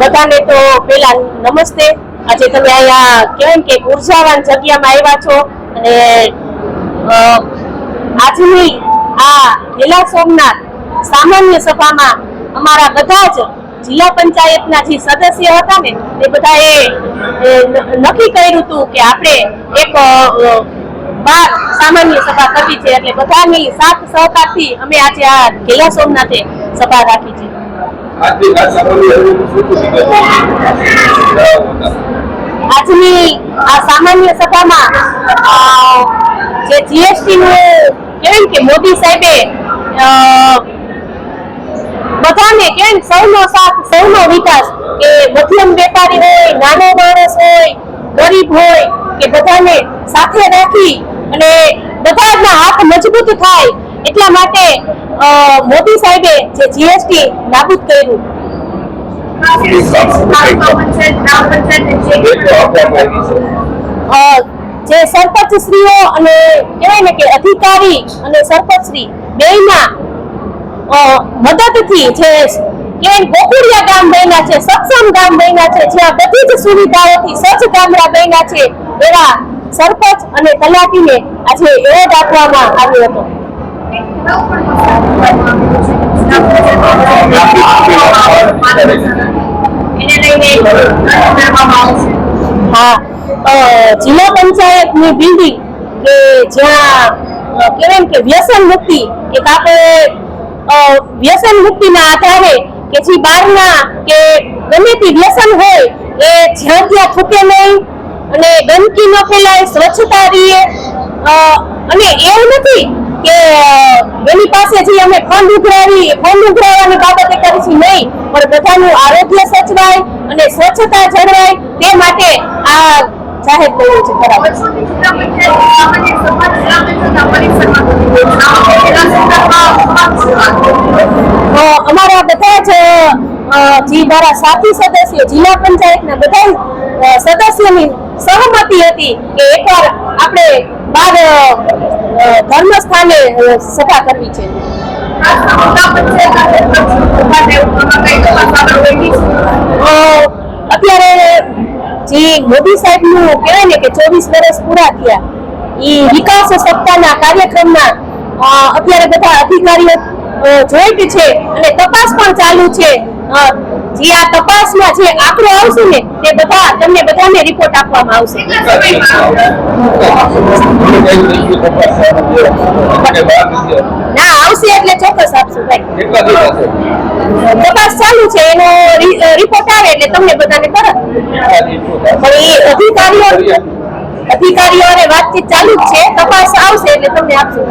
બધાને તો પેલા નમસ્તે. આજે તમે અહીંયા કેમ કે ઉર્જાવાન જગ્યામાં આવ્યા છો અને આજની આ લીલા સોમનાથ સામાન્ય સભામાં અમારા બધા જ જિલ્લા પંચાયતના જે સદસ્ય હતા ને, એ બધાએ નક્કી કર્યું હતું કે આપણે એક બાર સામાન્ય સભા કરવી છે. એટલે બધાની સાથ સહકારથી અમે આજે આ ગેલા સોમનાથે સભા રાખી છે. આજની આ સામાન્ય સભામાં જે જીએસટી નું કેમ કે મોદી સાહેબે બધાને કેમ સૌનો સાથ, સૌનો વિકાસ કે મધ્યમ વેપારી હોય, નાનો માણસ હોય, ગરીબ હોય, કે બધાને સાથે રાખી અને બધાના હાથ મજબૂત થાય. એટલા માટે મોદી સાહેબે જે જીએસટી નાબૂદ કર્યું. જે સરપંચ શ્રીઓ અને કહેવાય ને કે અધિકારી અને સરપંચ શ્રી બેયના મદદથી જે કે ગોકુળિયા ગામ બન્યા છે સક્ષમ ગામ બન્યા છે, જ્યાં બધી જ સુવિધાઓથી સજ્જ ગામડા બન્યા છે, એવા સરપંચ અને તલાટીને આજે એવોર્ડ આપવામાં આવ્યો હતો. હા જિલ્લા પંચાયતની બિલ્ડિંગ કે જ્યાં કહેવાય કે વ્યસન મુક્તિ, એક આપણે વ્યસન મુક્તિના આધારે કે જે બહારના કે ગમે તે વ્યસન હોય, એ જ્યાં ત્યાં થૂકે નહીં અને ગંદકી ન ફેલાય, સ્વચ્છતા રહીએ. અને એવું નથી કે એની પાસે અમે ફંડ ઉઘરાવી. ફંડ ઉઘરાવવાની બાબતે કરીશું નહીં, પણ બધાનું આરોગ્ય સચવાય અને સ્વચ્છતા જળવાય તે માટે આ જાહેર કર્યું છે. અમારા બધા જ જે મારા સાથી સદસ્યો, જિલ્લા પંચાયતના બધા સદસ્યોની સહમતી હતી કે એકવાર આપણે બાર ધર્મ સ્થાને સભા કરવી છે. અત્યારે જે મોદી સાહેબનું કહેવાય ને કે ચોવીસ વર્ષ પૂરા થયા એ વિકાસ સપ્તાહના કાર્યક્રમમાં અત્યારે બધા અધિકારીઓ જોઈન્ટ છે અને તપાસ પણ ચાલુ છે. જે આ તપાસમાં જે આંકડો આવશે ને, તે બધા તમને બધાને રિપોર્ટ આપવામાં આવશે. ના, આવશે એટલે ચોક્કસ આપશું ભાઈ. તપાસ ચાલુ છે, એનો રિપોર્ટ આવે એટલે તમને બધાને તરત પણ એ અધિકારીઓ અધિકારીઓ વાતચીત ચાલુ જ છે, તપાસ આવશે એટલે તમને આપશું